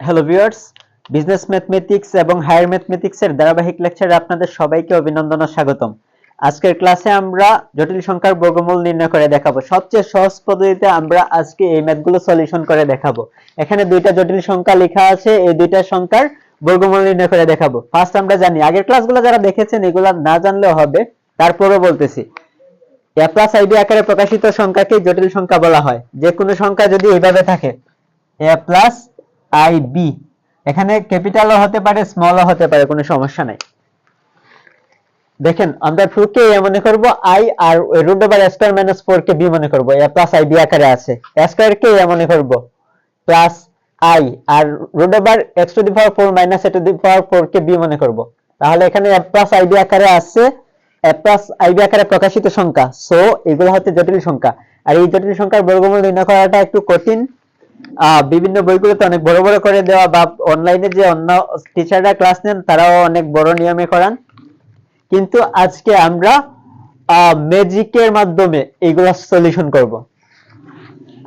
Hello viewers business mathematics এবং higher mathematics এর ধারাবাহিক লেকচারে আপনাদের সবাইকে অভিনন্দন ও স্বাগতম। আজকের ক্লাসে আমরা জটিল সংখ্যার বর্গমূল নির্ণয় করে দেখাবো। সবচেয়ে সহজ পদ্ধতিতে আমরা আজকে এই ম্যাথগুলো সলিউশন করে দেখাবো। এখানে দুইটা জটিল সংখ্যা লেখা আছে, এই দুইটা সংখ্যার বর্গমূল নির্ণয় করে দেখাবো। ফার্স্ট আমরা জানি, আগের ক্লাসগুলো যারা দেখেছেন এগুলা না জানলেও হবে, তারপরও বলতেছি। এ প্লাস আইবি আকারে প্রকাশিত সংখ্যাকে জটিল সংখ্যা বলা হয়। যে কোনো সংখ্যা যদি এইভাবে থাকে এ প্লাস আই বি। এখানে ক্যাপিটালও হতে পারে স্মলও হতে পারে, কোনো সমস্যা নাই। দেখেন, আমরা টু কে মনে করব, I R root over square minus four K B মনে করব, এ প্লাস আই বি আকারে আছে। স্কয়ার কে এ মনে করব plus I, R root over X to the power four minus A to the power four K B মনে করব। তাহলে এখানে এ প্লাস আই বি আকারে আছে, এ প্লাস আই বি আকারে প্রকাশিত সংখ্যা। সো এগুলো হচ্ছে জটিল সংখ্যা। আর এই জটিল সংখ্যার বর্গমূল নির্ণয় করাটা একটু কঠিন। বিভিন্ন বইগুলোতে অনেক বড় বড় করে দেওয়া বা অনলাইনে যে অন্য টিচাররা ক্লাস নেন, তারাও অনেক বড় নিয়মে করান। কিন্তু আজকে আমরা ম্যাজিকের মাধ্যমে এগুলা সলিউশন করব।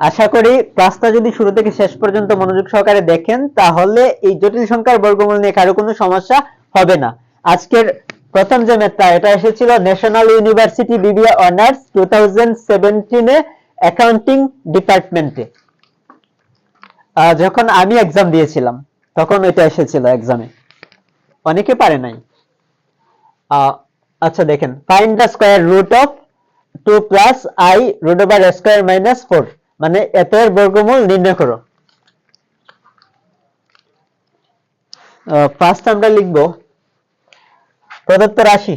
আশা করি ক্লাসটা যদি শুরু থেকে শেষ পর্যন্ত মনোযোগ সহকারে দেখেন, তাহলে এই জটিল সংখ্যার বর্গমূল নিয়ে কারও কোনো সমস্যা হবে না। আজকের প্রথম যে ম্যাথটা এটা এসেছিল national university BBA honours two thousand সেভেন্টিনে accounting ডিপার্টমেন্টে যখন আমি এক্সাম দিয়েছিলাম, তখন এটা এসেছিল এক্সামে অনেকে পারে নাই। আচ্ছা দেখেন find the square root of two plus I root over square minus four মানে এত এর বর্গমূল নির্ণয় করো। ফার্স্ট আমরা লিখব প্রদত্ত রাশি,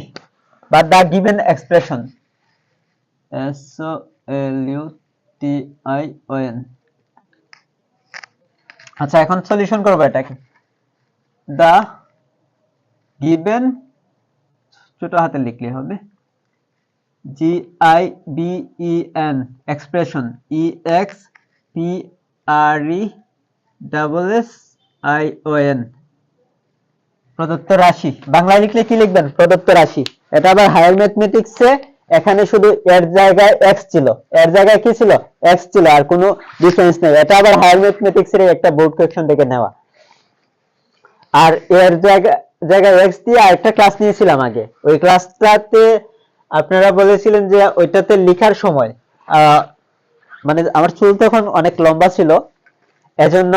বা the given expression S L U T I O N আচ্ছা এখন সলিউশন করব এটাকে। দা গিভেন ছোট হাতে লিখলে হবে G I V E N expression E X P R E double S I O N প্রদত্ত রাশি, বাংলায় লিখলে কি লিখবেন? প্রদত্ত রাশি। এটা আবার হায়ার ম্যাথমেটিক্সে এখানে শুধু এর জায়গায় এক্স ছিল। এর জায়গায় কি ছিল? এক্স ছিল, আর কোনো ডিফারেন্স নেই। এটা আবার হায়ার ম্যাথমেটিক্স এর একটা বোর্ড কোয়েশ্চন থেকে নেওয়া। আর এর জায়গা, জায়গায় এক্স দিয়ে আরেকটা ক্লাস নিয়েছিলাম আগে। ওই ক্লাসটাতে আপনারা বলেছিলেন যে ওইটাতে লেখার সময় মানে আমার চুল তখন অনেক লম্বা ছিল, এজন্য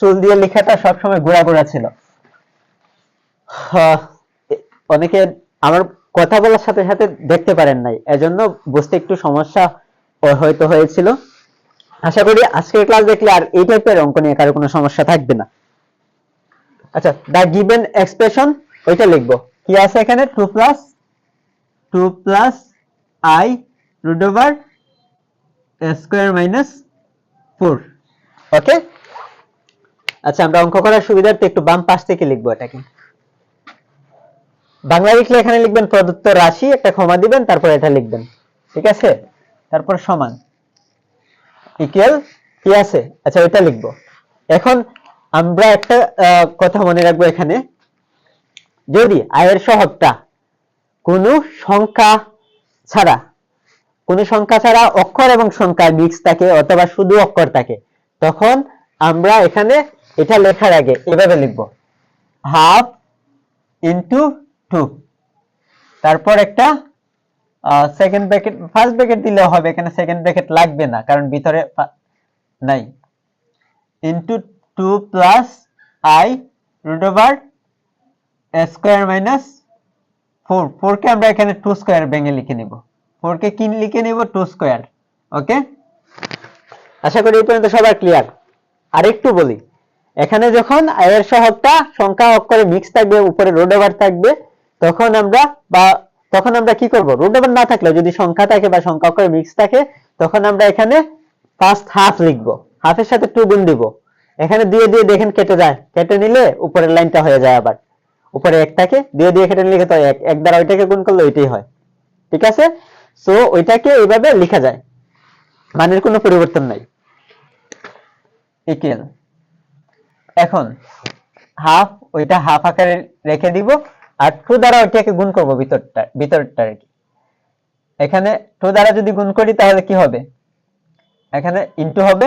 চুল দিয়ে লেখাটা সবসময় গোড়া গোড়া ছিল অনেকে আমার কথা বলার সাথে সাথে দেখতে পারেন নাই। এজন্য বুঝতে একটু সমস্যা হয়তো হয়েছিল। আশা করি আজকের ক্লাস দেখলে আর এই টাইপের অঙ্ক নিয়ে কারও কোনো সমস্যা থাকবে না। আচ্ছা দা গিভেন এক্সপ্রেশন ওইটা লিখব। কি আছে এখানে? Two plus two plus I root over square minus four okay আচ্ছা আমরা অঙ্ক করার সুবিধার্থে একটু বাম পাশ থেকে লিখব এটাকে। বাংলা লিখলে এখানে লিখবেন প্রদত্ত রাশি, একটা ক্ষমা দিবেন, তারপর এটা লিখবেন। ঠিক আছে? তারপর সমান। ইকুয়াল কি আছে? আচ্ছা ওইটা লিখব। এখন আমরা একটা কথা মনে রাখব এখানে। যদি আয়ের সহগটা কোনো সংখ্যা ছাড়া, কোনো সংখ্যা ছাড়া অক্ষর এবং সংখ্যা মিক্স থাকে অথবা শুধু অক্ষর থাকে, তখন আমরা এখানে এটা লেখার আগে এভাবে লিখব। হাফ ইন্টু তারপর একটা সেকেন্ড ব্র্যাকেট ফার্স্ট ব্র্যাকেট হবে, এখানে সেকেন্ড ব্র্যাকেট লাগবে না, কারণ ভিতরে নাই। Plus I root over minus four ফোরকে আমরা এখানে টু স্কোয়ার ভেঙে লিখে নিব। ফোরকে কি লিখে নিব? টু স্কোয়ার ওকে আশা করি এই পর্যন্ত সবার ক্লিয়ার আরেকটু বলি, এখানে যখন আয়ের সহগটা সংখ্যা অক্ষরে মিক্স থাকবে, উপরে রোড ওভার থাকবে তখন আমরা বা তখন আমরা কি করব? রোড ওভার না থাকলে, যদি সংখ্যা থাকে বা সংখ্যা অক্ষরে মিক্স থাকে, তখন আমরা এখানে ফার্স্ট হাফ লিখব। হাফের সাথে টু গুণ দিব। এখানে দিয়ে দিয়ে দেখেন কেটে যায়। কেটে নিলে উপরের লাইনটা হয়ে যায় আবার। উপরে এক থাকে, দিয়ে দিয়ে কেটে নিলে তো এক। এক দ্বারা ওইটাকে গুণ করলে ওইটাই হয়। ঠিক আছে? সো ওইটাকে এইভাবে লেখা যায়। মানের কোনো পরিবর্তন নাই। এখন হাফ ওইটা হাফ আকারে রেখে দিব। আর টু দ্বারা ওইটাকে গুণ করব ভিতরটা ভিতরটা আর কি? এখানে টু দ্বারা যদি গুণ করি তাহলে কি হবে? এখানে ইনটু হবে,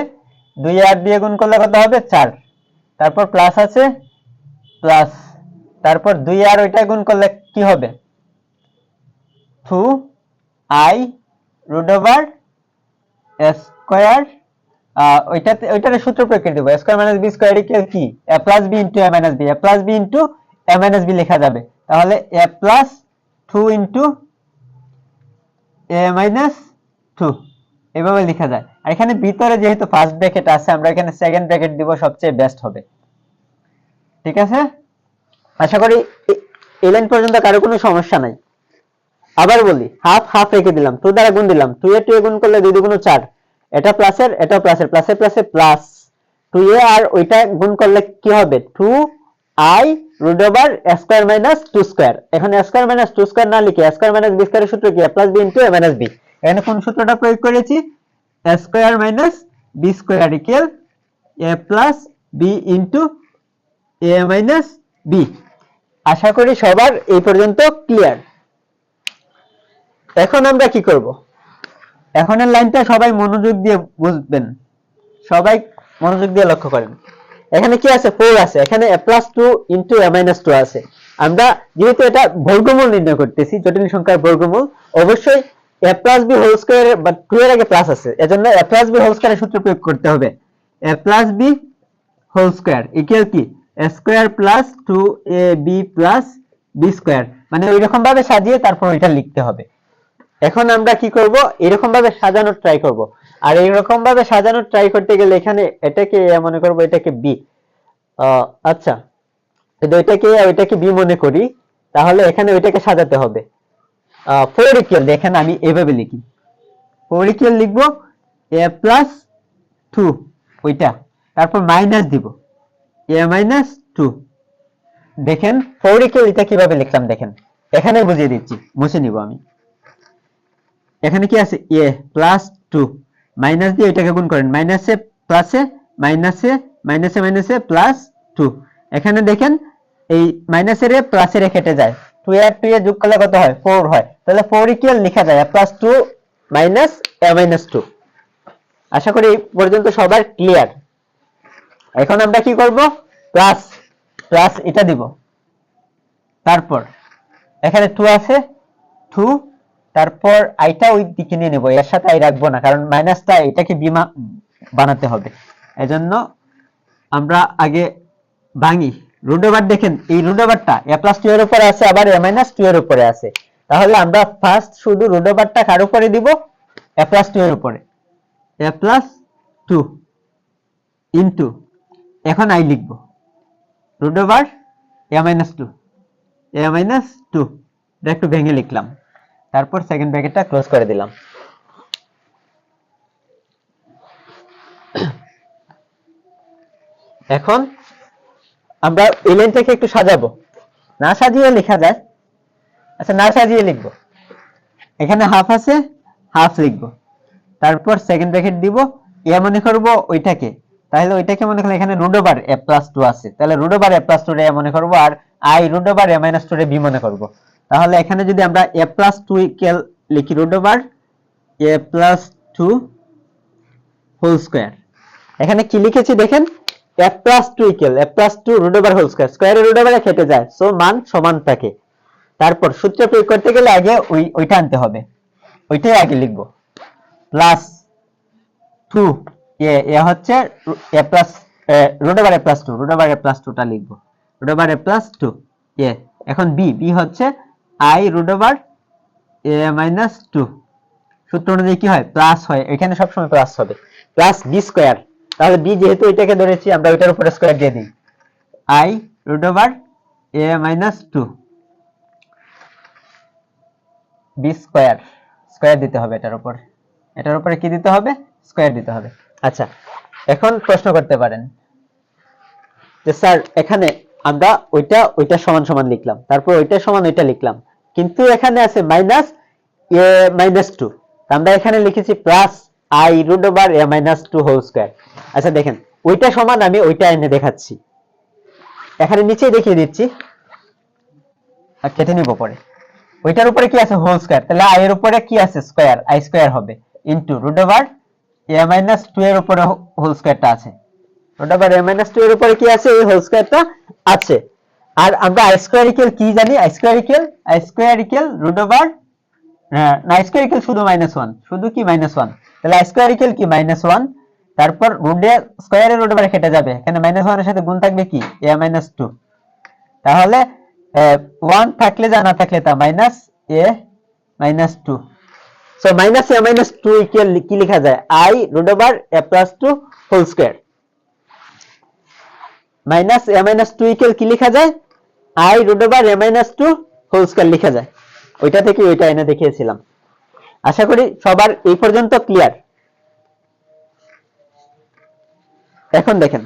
দুই আর দিয়ে গুণ করলে কত হবে? চার। তারপর প্লাস আছে প্লাস তারপর দুই আর ওইটা গুণ করলে কি হবে? Two I root over square ওইটাতে, ওইটার সূত্র প্রয়োগ করে দেবো। স্কোয়ার মাইনাস বি স্কোয়ার কি? A plus B into A minus B A plus B into A minus B লেখা যাবে। তাহলে A plus two into A minus two এভাবে লেখা যায়। আর এখানে ভিতরে যেহেতু ফার্স্ট ব্র্যাকেট আছে, আমরা এখানে সেকেন্ড ব্র্যাকেট দিব, সবচেয়ে বেস্ট হবে। ঠিক আছে? আশা করি এই লাইন পর্যন্ত কারও কোনো সমস্যা নাই। আবার বলি হাফ হাফ রেখে দিলাম। টু দ্বারা গুণ দিলাম। টু এ টু এ গুণ করলে দুই দুগুণ চার এটা প্লাসের এটা প্লাসের প্লাসে প্লাসে প্লাস টু এ আর ওইটা গুণ করলে কি হবে? Two I root over square minus two square এখানে স্কোয়ার মাইনাস টু স্কোয়ার না লিখে স্কোয়ার মাইনাস বি স্কোয়ারের সূত্র কি? প্লাস বি ইন্টু এখানে কোন সূত্রটা প্রয়োগ করেছি? Square minus B square equal A plus B আশা করি সবার এই পর্যন্ত ক্লিয়ার এখন আমরা কি করব? এখনের লাইনটা সবাই মনোযোগ দিয়ে বুঝবেন। সবাই মনোযোগ দিয়ে লক্ষ্য করেন। এখানে কি আছে? ফোর আছে। এখানে A plus two into A minus two আছে। আমরা যেহেতু এটা বর্গমূল নির্ণয় করতেছি, জটিল সংখ্যার বর্গমূল, অবশ্যই A plus B whole square বা টু এর আগে প্লাস আছে। এজন্য এ প্লাস বি হোল স্কোয়ারের সূত্র প্রয়োগ করতে হবে। A plus B whole square equal কি? A square plus two A B plus B square মানে ওই রকম ভাবে সাজিয়ে তারপর এটা লিখতে হবে। এখন আমরা কি করব? এরকম ভাবে সাজানোর ট্রাই করব। আর এরকম ভাবে সাজানোর ট্রাই করতে গেলে এখানে এটাকে A মনে করব, এটাকে বি আচ্ছা। যদি ওইটাকে ওইটাকে বি মনে করি। তাহলে এখানে ওইটাকে সাজাতে হবে। ফোর ইকুয়াল দেখেন আমি এভাবে লিখি। ফোর ইকুয়াল লিখব এ প্লাস টু ওইটা। তারপর মাইনাস দিব। এ মাইনাস টু দেখেন ফোর ইকুয়াল এটা কীভাবে লিখলাম, দেখেন। এখানে বুঝিয়ে দিচ্ছি, মুছে নিব আমি। এখানে কি আছে? এ প্লাস টু মাইনাস দিয়ে এটাকে গুণ করেন। মাইনাসে প্লাসে মাইনাসে মাইনাসে মাইনাসে প্লাস টু এখানে দেখেন, এই মাইনাসের এ প্লাসের যায়। টু এর টু এ যোগ করলে কত হয়? ফোর হয়। তাহলে ফোর ইকুয়াল লেখা যায়। Plus two minus A minus two আশা করি এই পর্যন্ত সবার ক্লিয়ার এখন আমরা কি করব? প্লাস প্লাস এটা দিব। তারপর, এখানে টু আছে। টু তারপর আইটা ওই দিকে নিয়ে নেব, এর সাথে আই রাখব না, কারণ মাইনাসটা এটাকে বিমা বানাতে হবে। এজন্য আমরা আগে ভাঙি। রুট ওভার দেখেন, এই রুট ওভারটা এ প্লাস টু এর উপরে আছে, আবার এ মাইনাস টু এর উপরে আছে। তাহলে আমরা ফার্স্ট শুধু রুট ওভারটা কার উপরে দিব? এ প্লাস টু এর উপরে। এ প্লাস টু ইন্টু এখন আই লিখব। Root over A minus two A minus two এটা একটু ভেঙে লিখলাম। তারপর সেকেন্ড ব্র্যাকেটটা ক্লোজ করে দিলাম। এখন আমরা এই একটু সাজাবো। না সাজিয়ে লেখা যায়। আচ্ছা না সাজিয়ে লিখব। এখানে হাফ আছে হাফ লিখব। তারপর সেকেন্ড ব্র্যাকেট দিব। এ মনে করব ওইটাকে। তাহলে ওইটাকে মনে করলে এখানে root over A plus two আছে। তাহলে root over A plus two A মনে করব। আর I root over A minus two রে বি মনে করব। তাহলে এখানে যদি আমরা এ প্লাস টু ইকুয়াল লিখি root over A plus two whole square এখানে কি লিখেছি দেখেন? A plus two equal A plus two root over whole square স্কোয়ারে রুট ওভারে কেটে যায় সো মান সমান থাকে। তারপর সূত্র প্রয়োগ করতে গেলে আগে ওই, ওইটা আনতে হবে। ওইটাই আগে লিখব। প্লাস টু এ এ হচ্ছে A plus root over A plus two root over A plus টুটা লিখব। Root over A plus two A এখন বি বি হচ্ছে I root over A minus two সূত্র অনুযায়ী কি হয়? প্লাস হয়। এখানে সবসময় প্লাস হবে। প্লাস বি স্কোয়ার তাহলে বি যেহেতু এটাকে ধরেছি, আমরা ওইটার উপরে স্কোয়ার দিয়ে দিই। I root over A minus two B square square দিতে হবে এটার উপর। এটার উপরে কি দিতে হবে? স্কোয়ার দিতে হবে। আচ্ছা এখন প্রশ্ন করতে পারেন যে স্যার এখানে আমরা ওইটা ওইটা সমান সমান লিখলাম। তারপর ওইটা সমান ওইটা লিখলাম। কিন্তু এখানে আছে মাইনাস এ মাইনাস টু আমরা এখানে লিখেছি plus I root over A minus two whole square আচ্ছা দেখেন, ওইটা সমান আমি ওইটা এনে দেখাচ্ছি। এখানে নিচেই দেখিয়ে দিচ্ছি। আর কেটে নিব পরে। ওইটার উপরে কি আছে হোল স্কোয়ার তাহলে আই এর উপরে কি আছে স্কোয়ার আই স্কোয়ার হবে। Into root over A minus two এর উপরে হোল স্কোয়ারটা আছে। রুট ওভার মাইনাস টু এর উপরে কি আছে? এই হোল স্কয়ারটা আছে। আর আমরা কি জানি? রুট ওভার আই শুধু মাইনাস ওয়ান শুধু কি মাইনাস ওয়ান তাহলে কি? মাইনাস ওয়ান তারপর স্কয়ারের রুট ওভার কেটে যাবে। এখানে মাইনাস ওয়ানের সাথে গুণ থাকবে কি? এ মাইনাস টু তাহলে ওয়ান থাকলে যা না থাকলে তা minus A minus two so minus A minus two equal কি লেখা যায়? I root over A plus two whole square minus A minus two equal কি লেখা যায়? I root over A minus two whole square লেখা যায়। ওইটা থেকে ওইটা এনে দেখিয়েছিলাম। আশা করি সবার এই পর্যন্ত ক্লিয়ার এখন দেখেন।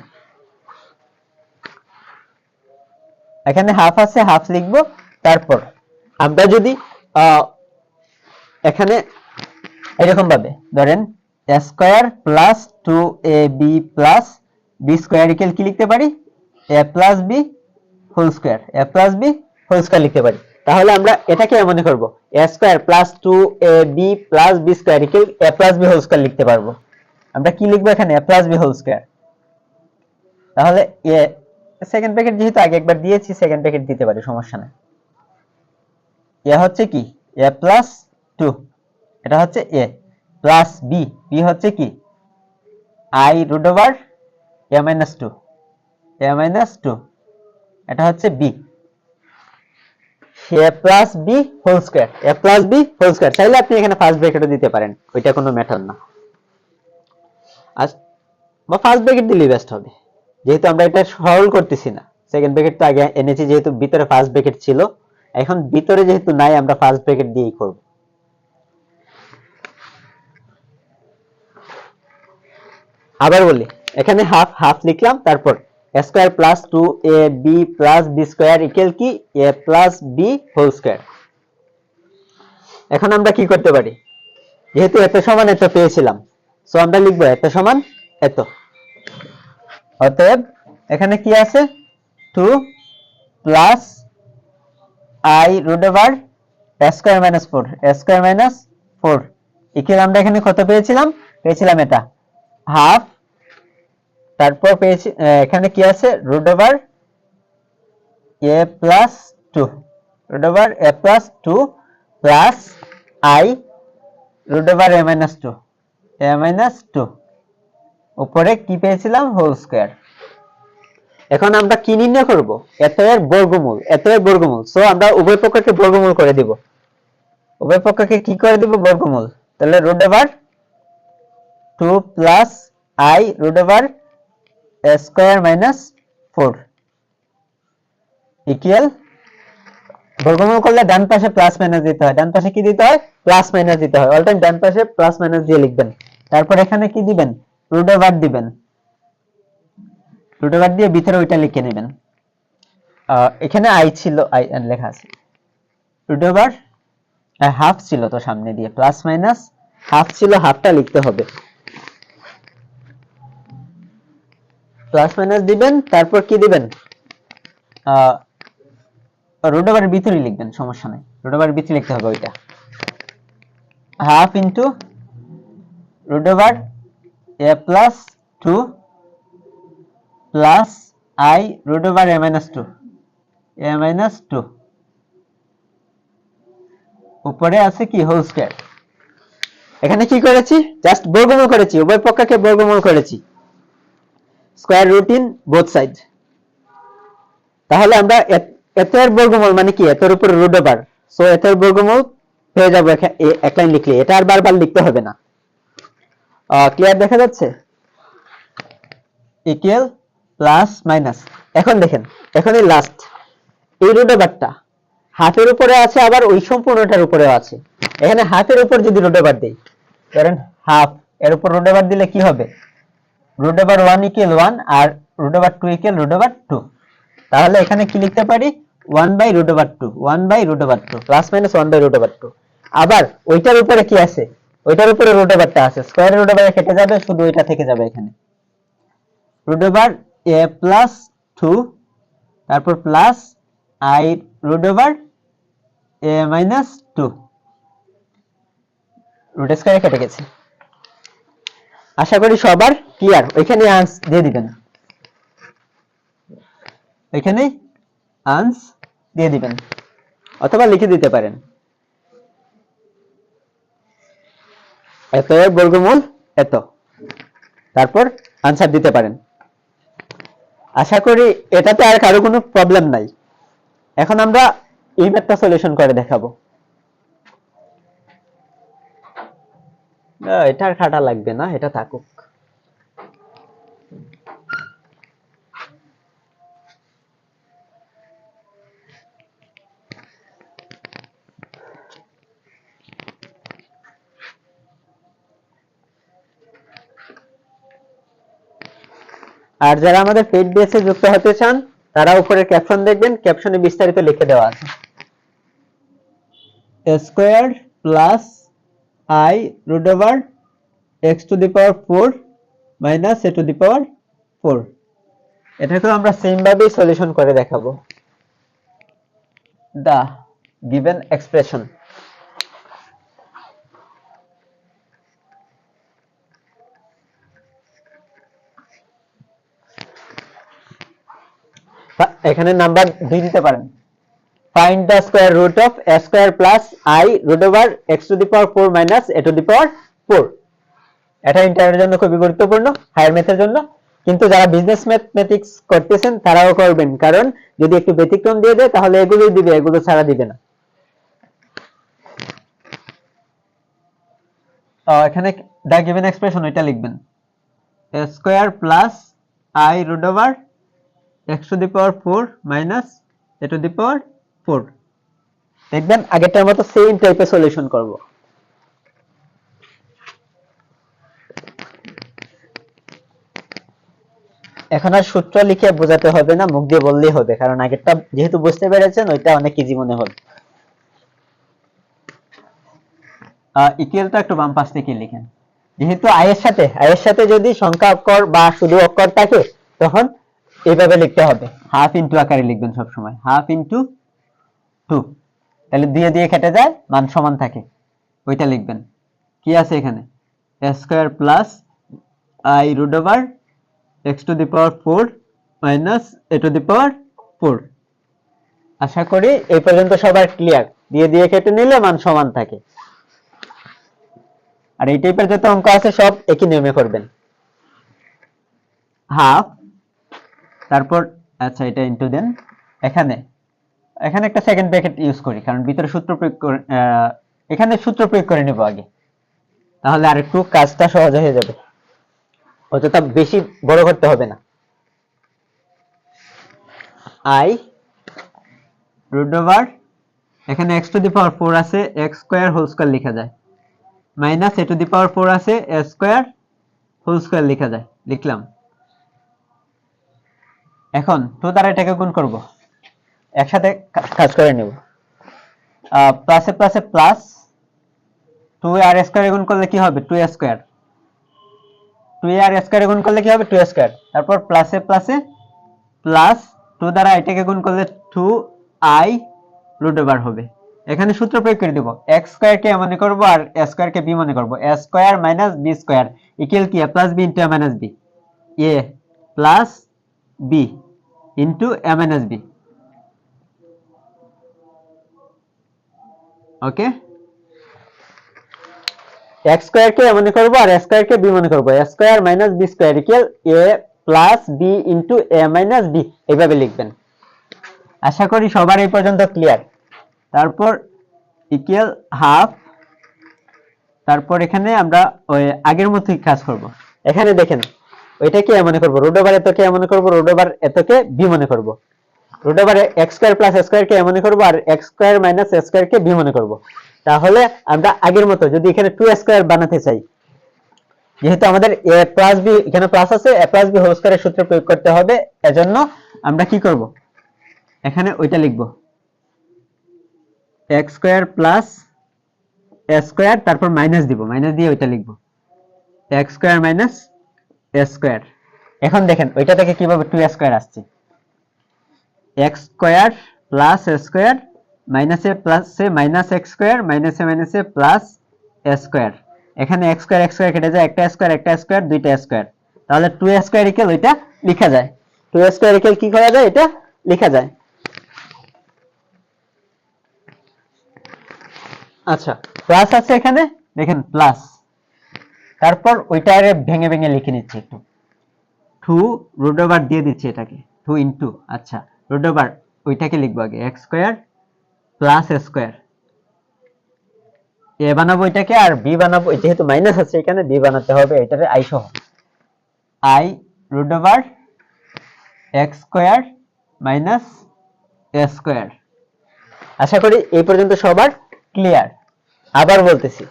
এখানে হাফ আছে হাফ লিখব। তারপর আমরা যদি এখানে এরকম ভাবে ধরেন square plus two A B plus B square equal কি লিখতে পারি? প্লাস বি হোল স্কোয়ার লিখতে পারি। তাহলে আমরা এটাকে মনে করব। A square plus two A B plus B square equal A plus B whole square লিখতে পারব। আমরা কি লিখব এখানে? A plus B whole square তাহলে এ সেকেন্ড ব্র্যাকেট যেহেতু আগে একবার দিয়েছি সেকেন্ড ব্র্যাকেট দিতে পারি, সমস্যা নেই। এ হচ্ছে কি? এ প্লাস টু এটা হচ্ছে এ প্লাস বি বি হচ্ছে কি? I root over A minus two A minus two এটা হচ্ছে B A plus B whole square A plus B whole square চাইলে আপনি এখানে ফার্স্ট ব্র্যাকেটও দিতে পারেন। ওইটা কোনো ম্যাটার না। বা ফার্স্ট ব্র্যাকেট দিলেই বেস্ট হবে। যেহেতু আমরা এটা সরল করতেছি না। সেকেন্ড ব্র্যাকেট তো আগে এনেছি, যেহেতু ভিতরে ফার্স্ট ব্র্যাকেট ছিল। এখন ভিতরে যেহেতু নাই, আমরা ফার্স্ট ব্র্যাকেট দিয়েই করব। আবার বলি, এখানে হাফ হাফ লিখলাম, তারপর square plus two A B plus B square equal কি? A plus B whole square এখন আমরা কি করতে পারি? যেহেতু এত সমান এত পেয়েছিলাম সো আমরা লিখব এত সমান এত। অতএব এখানে কি আছে? Two plus I root over square minus four square minus four equal আমরা এখানে কত পেয়েছিলাম? পেয়েছিলাম এটা হাফ তারপর পেয়েছি এখানে কি আছে? Root over A plus two root over A plus two plus I root over A minus two A minus two উপরে কি পেয়েছিলাম? হোল স্কোয়ার এখন আমরা কি নির্ণয় করব? এত এর বর্গমূল, এত এর বর্গমূল। সো আমরা উভয় পক্ষকে বর্গমূল করে দিব। উভয় পক্ষকে কি করে দিব? বর্গমূল। তাহলে root over two plus I root over square minus four. Equal বর্গমূল করলে ডান পাশে প্লাস মাইনাস দিতে হয়। ডান পাশে কি দিতে হয়? প্লাস মাইনাস দিতে হয়। অল টাইম ডান পাশে প্লাস মাইনাস দিয়ে লিখবেন। তারপর এখানে কি দিবেন? রুট ওভার দিবেন। রুট ওভার দিয়ে ভিতরে ওইটা লিখে নেবেন। এখানে আই ছিল আই লেখা আছে। রুট ওভার হাফ ছিল তো সামনে দিয়ে। প্লাস মাইনাস হাফ ছিল হাফটা লিখতে হবে। প্লাস মাইনাস দিবেন, তারপর কি দিবেন? রুট ওভারের ভিতরে লিখবেন, সমস্যা নাই। রুট ওভারের ভিতরে লিখতে হবে ওইটা। Half into root over A plus two plus I root over A minus two A minus two উপরে আছে কি? হোল স্কয়ার এখানে কি করেছি? জাস্ট বর্গমূল করেছি, উভয় পক্ষকে বর্গমূল করেছি। Square root in both side তাহলে আমরা এত- এতের বর্গমূল মানে কি? এতের উপরে রুট ওভার সো এতের বর্গমূল হয়ে যাবে এক লাইন লিখলে। এটা আর বারবার লিখতে হবে না। ক্লিয়ার দেখা যাচ্ছে? ইকুয়াল প্লাস মাইনাস এখন দেখেন, এখনই লাস্ট এই রুট ওভারটা হাফের উপরে আছে, আবার ওই সম্পূর্ণটার উপরেও আছে। এখানে হাফের উপর যদি রুট ওভার দেই, ধরেন হাফ এর উপর রুট ওভার দিলে কি হবে? Root over one equal one আর root over two equal root over two তাহলে এখানে কি লিখতে পারি one by root over two one by root over two plus minus one by root over two আবার ওইটার উপরে কি আছে ওইটার উপরে রুট ওভারটা আছে স্কোয়ার রুট ওভারে কেটে যাবে শুধু ওইটা থেকে যাবে এখানে root over A plus two তারপর plus I root over A minus two root স্কোয়ারে কেটে গেছে আশা করি সবার ক্লিয়ার ওইখানে আনস দিয়ে দিবেন এখানেই আনস দিয়ে দিবেন। অথবা লিখে দিতে পারেন। এত বর্গমূল, এত। তারপর আনসার দিতে পারেন। আশা করি এটাতে আর কারও কোনো প্রবলেম নাই। এখন আমরা এই ম্যাথটা সলিউশন করে দেখাবো। এটা খাটা লাগবে না, এটা থাকুক। আর যারা আমাদের পেড বেসে যুক্ত হতে চান, তারা উপরে ক্যাপশন দেখবেন ক্যাপশনে বিস্তারিত লিখে দেওয়া আছে। Square plus I root over x to the power four minus A to the power four এটাকেও আমরা সেম ভাবেই সলিউশন করে দেখাবো। দা গিভেন এক্সপ্রেশন এখানে নাম্বার দুই দিতে পারেন। Find the square root of A square plus I root over X to the power four minus A to the power four এটা ইন্টারের জন্য খুবই গুরুত্বপূর্ণ হায়ার ম্যাথের জন্য। কিন্তু যারা বিজনেস ম্যাথমেটিক্স করতেছেন, তারাও করবেন। কারণ যদি একটু ব্যতিক্রম দিয়ে দেয়, তাহলে এগুলোই দিবে, এগুলো ছাড়া দিবে না। এখানে দা গিভেন এক্সপ্রেশন এটা লিখবেন। Square plus I root over X to the power four minus A to the power four দেখবেন আগেরটার মতো সেম টাইপের সলিউশন করব। এখন আর সূত্র লিখে বোঝাতে হবে না, মুখ দিয়ে বললেই হবে, কারণ আগেরটা যেহেতু বুঝতে পেরেছেন, ওইটা অনেক ইজি মনে হবে ইকুয়ালটা একটু বাম পাশ থেকে লিখেন। যেহেতু আয়ের সাথে আয়ের সাথে যদি সংখ্যা অক্ষর বা শুধু অক্ষর থাকে, তখন এইভাবে লিখতে হবে। হাফ ইন্টু আকারে লিখবেন সব সময় হাফ ইন্টু টু তাহলে দিয়ে দিয়ে কেটে যায়, মান সমান থাকে। ওইটা লিখবেন। কি আছে এখানে? Square plus I root over X to the power four minus A to the power four আশা করি এই পর্যন্ত সবার ক্লিয়ার দিয়ে দিয়ে কেটে নিলে মান সমান থাকে। আর এই টাইপের যত অঙ্ক আছে সব একই নিয়মে করবেন। হাফ তারপর আচ্ছা এটা ইনটু দেন এখানে। এখানে একটা সেকেন্ড ব্র্যাকেট ইউজ করি, কারণ ভিতরে সূত্র প্রয়োগ করে এখানে সূত্র প্রয়োগ করে নেব আগে। তাহলে আর একটু কাজটা সহজ হয়ে যাবে। অযথা বেশি বড় করতে হবে না। আই রুট ওভার এখানে x to the power four আছে এক্স স্কোয়ার হোল স্কোয়ার লেখা যায়। Minus a to the power four আছে এ স্কোয়ার হোল স্কোয়ার লেখা যায়। লিখলাম। এখন, তো দ্বারা এটাকে গুণ করব। একসাথে কাজ করে নেব। প্লাসে প্লাসে প্লাস টু আর স্কোয়ার গুণ করলে কি হবে? টু স্কোয়ার টু আর স্কোয়ার গুণ করলে কি হবে? টু স্কোয়ার তারপর প্লাসে প্লাসে প্লাস টু দ্বারা এটাকে গুণ করলে টু আই রুট ওভার হবে। এখানে সূত্র প্রয়োগ করে দিব। এক্স স্কোয়ারকে মনে করব আর স্কোয়ারকে বি মনে করব। A square minus b square equal কি? A plus b into a minus b a plus b into a minus b okay x স্কোয়ারকে এ মনে করব আর স্কোয়ারকে বি মনে করব। A square minus b square equal a plus b into a minus b এইভাবে লিখবেন। আশা করি সবার এই পর্যন্ত ক্লিয়ার তারপর ইকুয়াল হাফ তারপর এখানে আমরা ওই আগের মতোই কাজ করব। এখানে দেখেন ওইটাকে এ মনে করব? রুট ওভার এতকে মনে করব? রুট ওভার এতকে বি মনে করব। Root over x square plus square কে মনে করব আর এক্স স্কোয়ার মাইনাস স্কোয়ার কে বি মনে করব। তাহলে আমরা আগের মতো যদি এখানে টু স্কোয়ার বানাতে চাই, যেহেতু আমাদের এ প্লাস বি এখানে প্লাস আছে এ প্লাস বি হোল স্কোয়ারের সূত্র প্রয়োগ করতে হবে, এজন্য আমরা কি করব? এখানে ওইটা লিখব। এক্স স্কোয়ার প্লাস স্কোয়ার তারপর মাইনাস দিব মাইনাস দিয়ে ওইটা লিখব। এক্স স্কোয়ার মাইনাস স্কোয়ার এখন দেখেন, ওইটা থেকে কীভাবে টু স্কোয়ার আসছে? এক্স স্কোয়ার প্লাস স্কোয়ার মাইনাসে প্লাসে মাইনাস এক্স স্কোয়ার মাইনাসে মাইনাসে প্লাস স্কোয়ার এখানে এক্স স্কোয়ার এক্স স্কোয়ার কেটে যায়, একটা স্কোয়ার একটা স্কোয়ার দুইটা স্কোয়ার তাহলে টু স্কোয়ার ইকুয়াল ওইটা লেখা যায়। টু স্কোয়ার ইকুয়াল কি করা যায়? এটা লেখা যায়। আচ্ছা প্লাস আছে এখানে, দেখেন প্লাস তারপর ওইটারে ভেঙে ভেঙে লিখে নিচ্ছি একটু। টু রুট ওভার দিয়ে দিচ্ছি এটাকে টু ইন্টু আচ্ছা। রুট ওভার ওইটাকে লিখব আগে x square plus square a বানাবো এটাকে আর বি বানাবো যেহেতু মাইনাস আছে এখানে বি বানাতে হবে, এটারে আই সহ। I root over x square minus square আশা করি এই পর্যন্ত সবার ক্লিয়ার আবার বলতেছি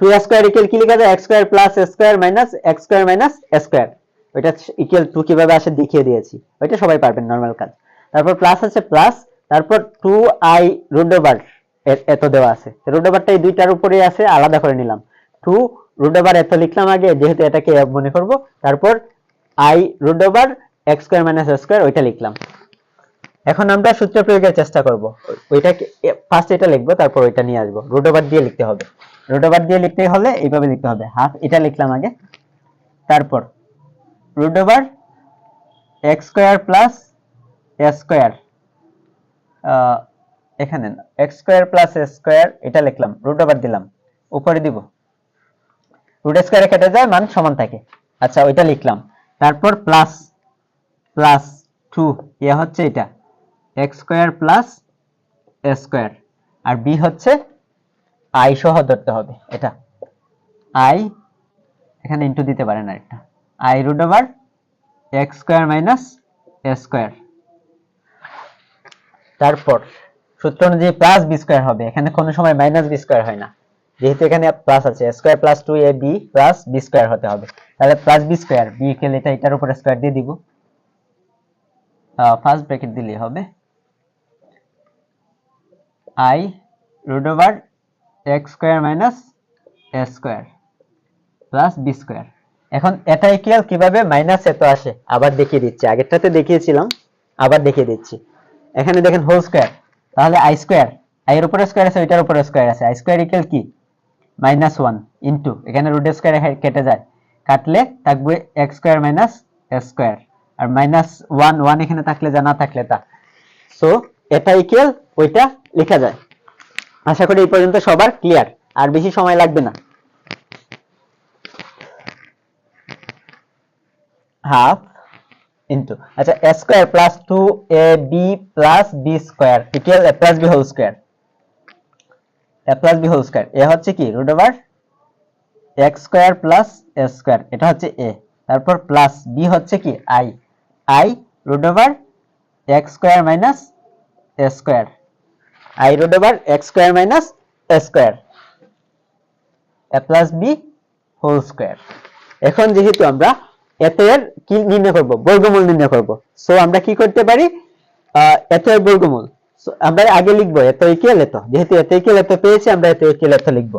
টু স্কোয়ার ইকুয়াল কি লেখা যায়? X square plus square minus x square minus square ওইটা ইকুয়াল টু কীভাবে আসে দেখিয়ে দিয়েছি। ওইটা সবাই পারবেন নর্মাল কাজ। তারপর প্লাস আছে প্লাস তারপর টু আই রুট এত দেওয়া আছে। রুট এই দুইটার উপরে আছে, আলাদা করে নিলাম। টু রুট এত লিখলাম আগে, যেহেতু এটাকে মনে করব, তারপর i root x square minus square ওইটা লিখলাম। এখন আমরা সূত্র প্রয়োগের চেষ্টা করব। ওইটা ফার্স্ট এটা লিখব, তারপর ওইটা নিয়ে আসব। ওভার দিয়ে লিখতে হবে। ওভার দিয়ে লিখতে হলে এইভাবে লিখতে হবে। হাফ এটা লিখলাম আগে। তারপর root over x square plus a square এখানে x square plus a square এটা লিখলাম রুট ওভার দিলাম, উপরে দিব। রুট স্কোয়ারে কেটে যায়, মান সমান থাকে। আচ্ছা ওইটা লিখলাম। তারপর প্লাস প্লাস টু এ হচ্ছে এটা x square plus a square R b হচ্ছে আই সহ ধরতে হবে, এটা। আই এখানে ইন্টু দিতে পারেন আরেকটা। I root over x square minus a square তারপর সূত্র অনুযায়ী প্লাস বি স্কোয়ার হবে। এখানে কোনো সময় মাইনাস বি স্কোয়ার হয় না। যেহেতু এখানে প্লাস আছে square plus two a b plus b square হতে হবে। তাহলে প্লাস বি স্কোয়ার বি কে এটা এটার উপরে স্কোয়ার দিয়ে দিব। ফার্স্ট ব্র্যাকেট দিলেই হবে। I root over x square minus a square plus b square এখন এটা ইকুয়াল কীভাবে মাইনাস এত আসে? আবার দেখিয়ে দিচ্ছি। আগেরটাতে দেখিয়েছিলাম, আবার দেখিয়ে দিচ্ছি। এখানে দেখেন হোল স্কোয়ার তাহলে আই স্কোয়ার আই এর উপরে স্কোয়ার আছে, ওইটার উপরে স্কোয়ার আছে। আই স্কোয়ার ইকুয়াল কি? মাইনাস ওয়ান ইন্টু এখানে রুট স্কোয়ার কেটে যায়। কাটলে থাকবে x square minus x square আর মাইনাস ওয়ান ওয়ান এখানে থাকলে যা না থাকলে তা। সো এটা ইকুয়াল ওইটা লেখা যায়। আশা করি এই পর্যন্ত সবার ক্লিয়ার আর বেশি সময় লাগবে না। হাফ ইন্টু আচ্ছা a square plus two a b plus b square equal a plus b whole square a plus b whole square a হচ্ছে কি? Root over x square plus a square এটা হচ্ছে a তারপর plus b হচ্ছে কি? I i root over x square minus a square i root over x square minus a square a plus b whole square এখন যেহেতু আমরা এত এর কি নির্ণয় করব? বর্গমূল নির্ণয় করব। সো আমরা কি করতে পারি? আহ, এত এর বর্গমূল। আমরা আগে লিখব এত ইকুয়াল এত যেহেতু এত ইকুয়াল এত পেয়েছি আমরা এত ইকুয়াল এত লিখব।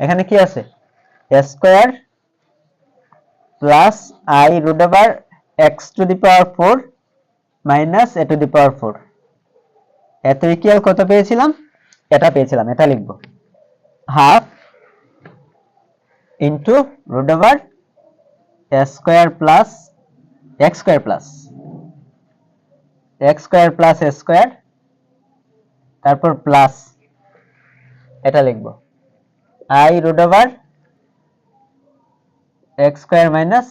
এখানে কি আছে? Square plus i root over x to the power four minus a to the power four এত ইকুয়াল কত পেয়েছিলাম? এটা পেয়েছিলাম এটা লিখব। Half into root over square plus x square plus. X square plus square, তারপর প্লাস, এটা লিখব। I root over x square minus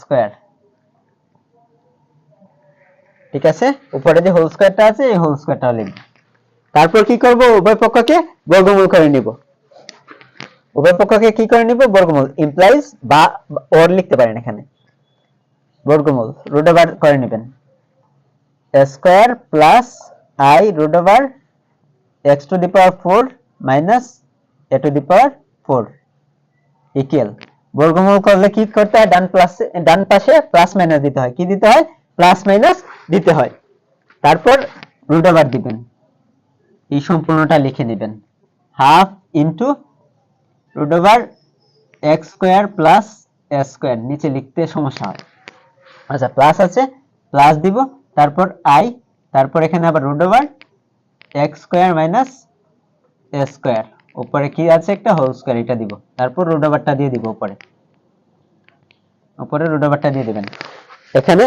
square. ঠিক আছে? উপরে যে হোল স্কোয়ারটা আছে, এই হোল স্কোয়ারটাও লিখব। তারপর কি করব? উভয় পক্ষকে বর্গমূল করে নিব। উভয় পক্ষকে কি করে নিব? বর্গমূল। ইমপ্লাইজ বা ওর লিখতে পারেন এখানে। বর্গমূল রুট ওভার করে নেবেন। Square plus i root over x to the power four minus a to the power four equal বর্গমূল করলে কি করতে হয়? ডান প্লাস ডান পাশে প্লাস মাইনাস দিতে হয়। কি দিতে হয়? প্লাস মাইনাস দিতে হয়। তারপর রুট ওভার দিবেন। এই সম্পূর্ণটা লিখে দিবেন half into root over x square plus square নিচে লিখতে সমস্যা হয়। আচ্ছা প্লাস আছে প্লাস দিব, তারপর আই তারপর এখানে আবার root over x square minus square উপরে কি আছে একটা? হোল স্কোয়ার এটা দিব। তারপর রুট ওভারটা দিয়ে দিব উপরে। উপরে রুট ওভারটা দিয়ে দিবেন। এখানে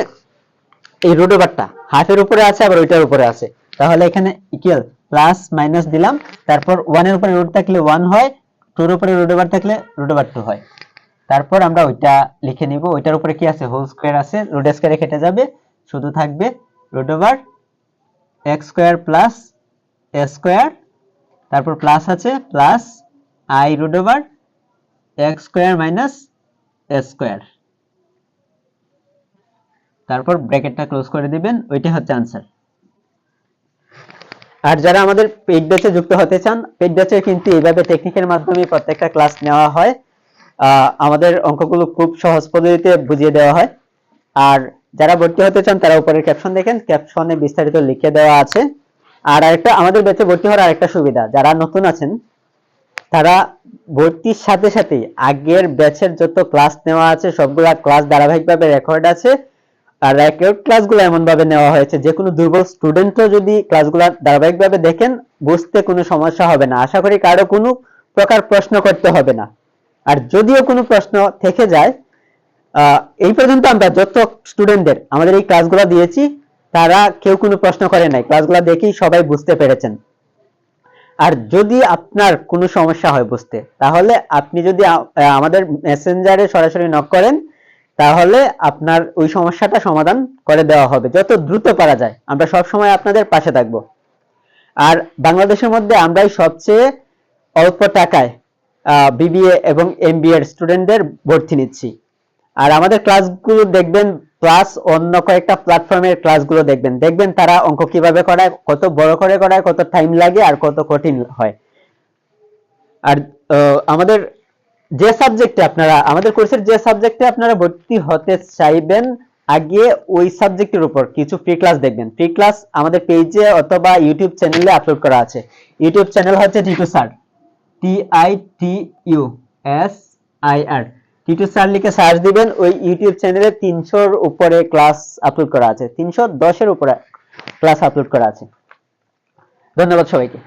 এই রুট ওভারটা হাফের উপরে আছে, আবার ওইটার উপরে আছে। তাহলে এখানে ইকুয়াল প্লাস মাইনাস দিলাম, তারপর ওয়ানের উপরে রুট থাকলে ওয়ান হয় টুর উপরে রুট ওভার থাকলে রুট ওভার টু হয়। তারপর আমরা ওইটা লিখে নিব। ওইটার উপরে কি আছে? হোল স্কোয়ার আছে। রুট স্কোয়ারে কেটে যাবে। শুধু থাকবে root over x square plus a square তারপর প্লাস আছে plus i root over x square minus a square তারপর ব্র্যাকেটটা ক্লোজ করে দিবেন। ওইটা হচ্ছে আনসার আর যারা আমাদের পেড ব্যাচে যুক্ত হতে চান পেড ব্যাচে কিন্তু এইভাবে টেকনিকের মাধ্যমে প্রত্যেকটা ক্লাস নেওয়া হয়। আমাদের অঙ্কগুলো খুব সহজ পদ্ধতিতে বুঝিয়ে দেওয়া হয়। আর যারা ভর্তি হতে চান, তারা উপরের ক্যাপশন দেখেন ক্যাপশনে বিস্তারিত লিখে দেওয়া আছে। আর আরেকটা, আমাদের ব্যাচে ভর্তি হওয়ার আরেকটা সুবিধা, যারা নতুন আছেন, তারা ভর্তির সাথে সাথে আগের ব্যাচের যত ক্লাস নেওয়া আছে, সবগুলা ক্লাস ধারাবাহিকভাবে রেকর্ড আছে। আর রেকর্ড ক্লাসগুলো এমন ভাবে নেওয়া হয়েছে, যে কোনো দুর্বল স্টুডেন্টও যদি ক্লাসগুলো ধারাবাহিকভাবে দেখেন, বুঝতে কোনো সমস্যা হবে না। আশা করি কারও কোনো প্রকার প্রশ্ন করতে হবে না। আর যদিও কোনো প্রশ্ন থেকে যায় এই পর্যন্ত আমরা যত স্টুডেন্টদের আমাদের এই ক্লাসগুলো দিয়েছি, তারা কেউ কোনো প্রশ্ন করে নাই। ক্লাসগুলো দেখেই সবাই বুঝতে পেরেছেন। আর যদি আপনার কোনো সমস্যা হয় বুঝতে, তাহলে আপনি যদি আমাদের মেসেঞ্জারে সরাসরি নক করেন তাহলে আপনার ওই সমস্যাটা সমাধান করে দেওয়া হবে, যত দ্রুত পারা যায়। আমরা সব সময় আপনাদের পাশে থাকব। আর বাংলাদেশের মধ্যে আমরাই সবচেয়ে অল্প টাকায় বিবিএ এবং এমবিএ এর স্টুডেন্টদের ভর্তি নিচ্ছি। আর আমাদের ক্লাসগুলো দেখবেন প্লাস অন্য কয়েকটা প্ল্যাটফর্মের ক্লাসগুলো দেখবেন। দেখবেন তারা অঙ্ক কীভাবে করায়, কত বড় করে করায়, কত টাইম লাগে আর কত কঠিন হয়। আর আমাদের যে সাবজেক্টে আপনারা, আমাদের কোর্সের যে সাবজেক্টে আপনারা ভর্তি হতে চাইবেন, আগে ওই সাবজেক্টের উপর কিছু ফ্রি ক্লাস দেখবেন। ফ্রি ক্লাস আমাদের পেজে অথবা ইউটিউব চ্যানেলে আপলোড করা আছে। ইউটিউব চ্যানেল হচ্ছে Titu sir T I T U S I R Titu sir লিখে সার্চ দিবেন, ওই ইউটিউব চ্যানেলে তিনশোর উপরে ক্লাস আপলোড করা আছে। তিনশো দশের উপরে ক্লাস আপলোড করা আছে। ধন্যবাদ সবাইকে।